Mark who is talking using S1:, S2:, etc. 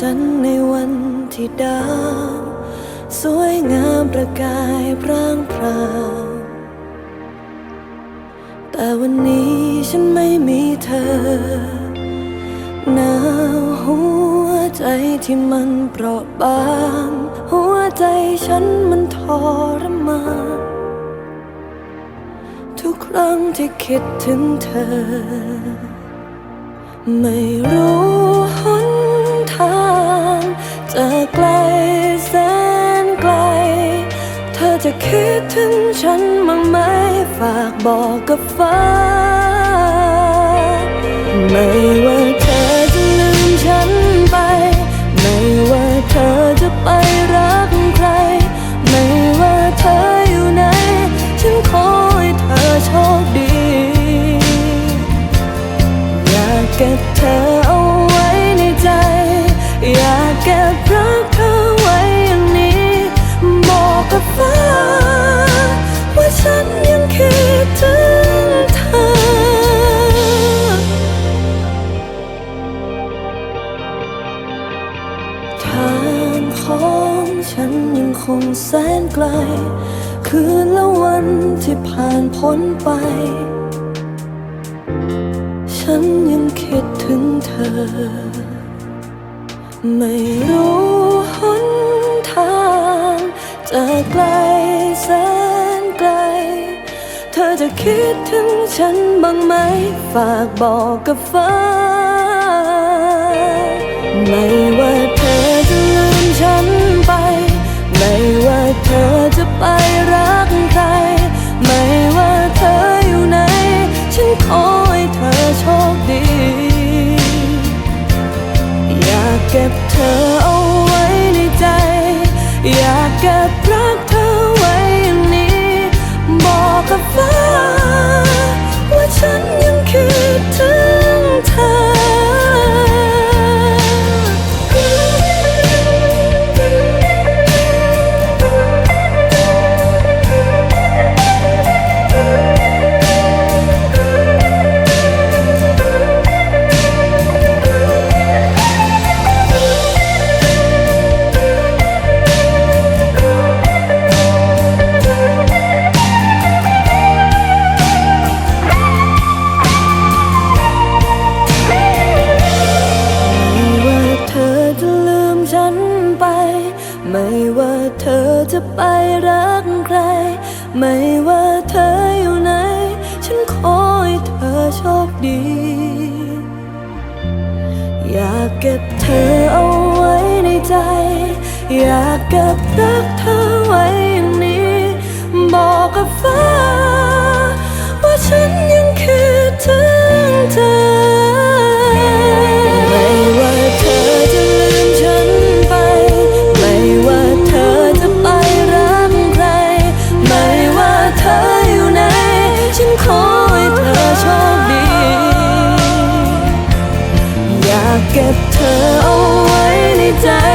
S1: จันที่ดาว สวยงามประกายพร่างพราวแต่วันนี้ฉันไม่มีเธอหนาวหัวใจที่มันเปราะบาง หัวใจฉันมันทรมานทุกครั้งที่คิดถึงเธอ ไม่รู้ คิดถึงฉันมั้างไหมฝากบอกกับฟ้า ไม่ว่า ฉันยังคงแสนไกล คืนและวันที่ผ่านพ้นไป ฉันยังคิดถึงเธอ ไม่รู้หนทางจะไกลแสนไกล เธอจะคิดถึงฉันบ้างไหม ฝากบอกกับฟ้าไม่ เก็บเธอเอา ไปรักใคร ไม่ว่าเธออยู่ไหน ฉันขอให้เธอโชคดี อยากเก็บเธอเอาไว้ในใจ อยากเก็บรักเธอไว้อย่างนี้ บอกกับฟ้าว่า get her away anytime